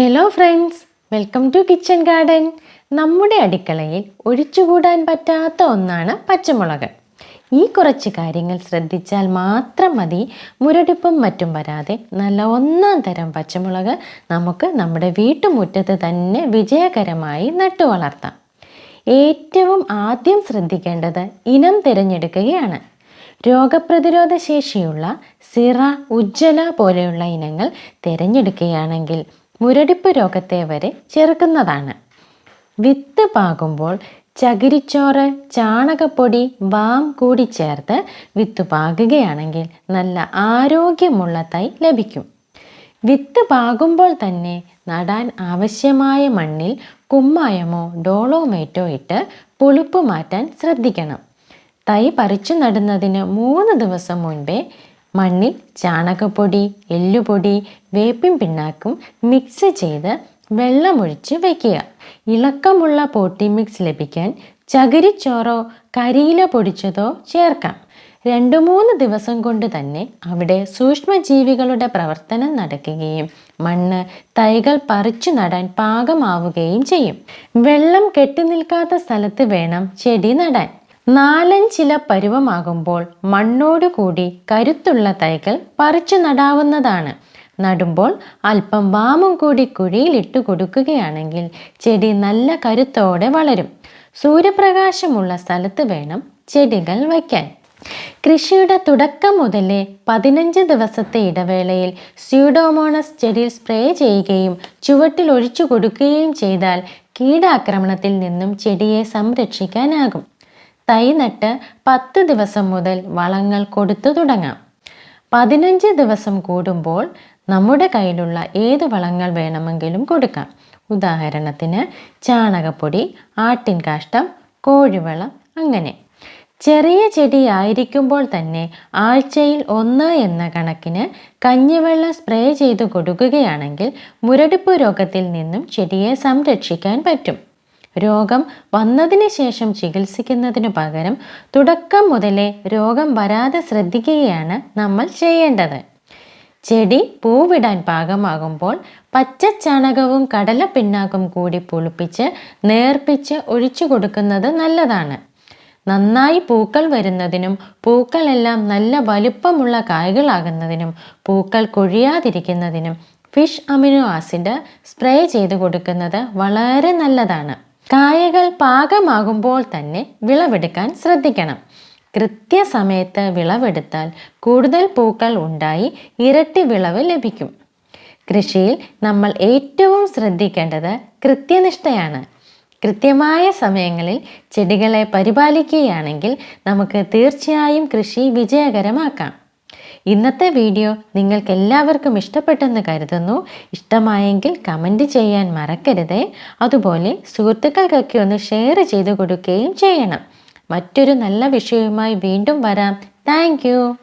Hello friends welcome to kitchen garden നമ്മുടെ അടുക്കളയിൽ ഒഴിച്ചുകൂടാൻ പറ്റാത്ത ഒന്നാണ് പച്ചമുളക്. ഈ കുറച്ച് കാര്യങ്ങൾ ശ്രദ്ധിച്ചാൽ മാത്രം മതി മുരടിപ്പും മറ്റും വരാതെ നല്ല ഒന്നാം തരം പച്ചമുളക് നമുക്ക് നമ്മുടെ വീട്ടുമുറ്റത്ത് തന്നെ വിജയകരമായി നട്ടു വളർത്താം. ഏറ്റവും ആദ്യം ശ്രദ്ധിക്കേണ്ടത് ഇനം തിരഞ്ഞെടുക്കുകയാണ്. രോഗപ്രതിരോധ ശേഷിയുള്ള സിറ ഉജ്ജ്വല പോലെയുള്ള ഇനങ്ങൾ തിരഞ്ഞെടുക്കുകയാണെങ്കിൽ മുരടിപ്പ് രോഗത്തെ വരെ ചെറുക്കുന്നതാണ്. വിത്ത് പാകുമ്പോൾ ചകിരിച്ചോറ് ചാണകപ്പൊടി വാം കൂടി ചേർത്ത് വിത്ത് പാകുകയാണെങ്കിൽ നല്ല ആരോഗ്യമുള്ള തൈ ലഭിക്കും. വിത്ത് പാകുമ്പോൾ തന്നെ നടാൻ ആവശ്യമായ മണ്ണിൽ കുമ്മായമോ ഡോളോമേറ്റോ ഇട്ട് പുളിപ്പ് മാറ്റാൻ ശ്രദ്ധിക്കണം. തൈ പറിച്ചു നടുന്നതിന് മൂന്ന് ദിവസം മുൻപേ മണ്ണിൽ ചാണകപ്പൊടി എല്ലുപൊടി വേപ്പിൻ പിണ്ണാക്കും മിക്സ് ചെയ്ത് വെള്ളമൊഴിച്ച് വയ്ക്കുക ഇളക്കമുള്ള പോട്ടി മിക്സ് ലഭിക്കാൻ ചകിരിച്ചോറോ കരിയില പൊടിച്ചതോ ചേർക്കാം. രണ്ടു മൂന്ന് ദിവസം കൊണ്ട് തന്നെ അവിടെ സൂക്ഷ്മജീവികളുടെ പ്രവർത്തനം നടക്കുകയും മണ്ണ് തൈകൾ പറിച്ചു നടാൻ പാകമാവുകയും ചെയ്യും. വെള്ളം കെട്ടി നിൽക്കാത്ത സ്ഥലത്ത് വേണം ചെടി നടാൻ. നാലഞ്ചില പരുവമാകുമ്പോൾ മണ്ണോട് കൂടി കരുത്തുള്ള തൈകൾ പറിച്ചു നടാവുന്നതാണ്. നടുമ്പോൾ അല്പം വാമും കൂടി കുഴിയിലിട്ട് കൊടുക്കുകയാണെങ്കിൽ ചെടി നല്ല കരുത്തോടെ വളരും. സൂര്യപ്രകാശമുള്ള സ്ഥലത്ത് വേണം ചെടികൾ വയ്ക്കാൻ. കൃഷിയുടെ തുടക്കം മുതലേ പതിനഞ്ച് ദിവസത്തെ ഇടവേളയിൽ സ്യൂഡോമോണസ് ചെടിയിൽ സ്പ്രേ ചെയ്യുകയും ചുവട്ടിൽ ഒഴിച്ചു കൊടുക്കുകയും ചെയ്താൽ കീടാക്രമണത്തിൽ നിന്നും ചെടിയെ സംരക്ഷിക്കാനാകും. തൈ നട്ട് പത്ത് ദിവസം മുതൽ വളങ്ങൾ കൊടുത്തു തുടങ്ങാം. പതിനഞ്ച് ദിവസം കൂടുമ്പോൾ നമ്മുടെ കയ്യിലുള്ള ഏത് വളങ്ങൾ വേണമെങ്കിലും കൊടുക്കാം. ഉദാഹരണത്തിന് ചാണകപ്പൊടി ആട്ടിൻ കാഷ്ടം കോഴിവളം അങ്ങനെ. ചെറിയ ചെടിയായിരിക്കുമ്പോൾ തന്നെ ആഴ്ചയിൽ ഒന്ന് എന്ന കണക്കിന് കഞ്ഞിവെള്ളം സ്പ്രേ ചെയ്തു കൊടുക്കുകയാണെങ്കിൽ മുരടിപ്പ് രോഗത്തിൽ നിന്നും ചെടിയെ സംരക്ഷിക്കാൻ പറ്റും. രോഗം വന്നതിന് ശേഷം ചികിത്സിക്കുന്നതിനു പകരം തുടക്കം മുതലേ രോഗം വരാതെ ശ്രദ്ധിക്കുകയാണ് നമ്മൾ ചെയ്യേണ്ടത്. ചെടി പൂവിടാൻ പാകമാകുമ്പോൾ പച്ചച്ചാണകവും കടലപ്പിണ്ണാക്കും കൂടി പുളിപ്പിച്ച് നേർപ്പിച്ച് ഒഴിച്ചു കൊടുക്കുന്നത് നല്ലതാണ്. നന്നായി പൂക്കൾ വരുന്നതിനും പൂക്കളെല്ലാം നല്ല വലുപ്പമുള്ള കായ്കളാകുന്നതിനും പൂക്കൾ കൊഴിയാതിരിക്കുന്നതിനും ഫിഷ് അമിനോ ആസിഡ് സ്പ്രേ ചെയ്ത് കൊടുക്കുന്നത് വളരെ നല്ലതാണ്. കായകൾ പാകമാകുമ്പോൾ തന്നെ വിളവെടുക്കാൻ ശ്രദ്ധിക്കണം. കൃത്യസമയത്ത് വിളവെടുത്താൽ കൂടുതൽ പൂക്കൾ ഉണ്ടായി ഇരട്ടി വിളവ് ലഭിക്കും. കൃഷിയിൽ നമ്മൾ ഏറ്റവും ശ്രദ്ധിക്കേണ്ടത് കൃത്യനിഷ്ഠയാണ്. കൃത്യമായ സമയങ്ങളിൽ ചെടികളെ പരിപാലിക്കുകയാണെങ്കിൽ നമുക്ക് തീർച്ചയായും കൃഷി വിജയകരമാക്കാം. ഇന്നത്തെ വീഡിയോ നിങ്ങൾക്ക് എല്ലാവർക്കും ഇഷ്ടപ്പെട്ടെന്ന് കരുതുന്നു. ഇഷ്ടമായെങ്കിൽ കമന്റ് ചെയ്യാൻ മറക്കരുതേ. അതുപോലെ സുഹൃത്തുക്കൾക്കൊക്കെ ഒന്ന് ഷെയർ ചെയ്തു കൊടുക്കുകയും ചെയ്യണം. മറ്റൊരു നല്ല വിഷയവുമായി വീണ്ടും വരാം. താങ്ക്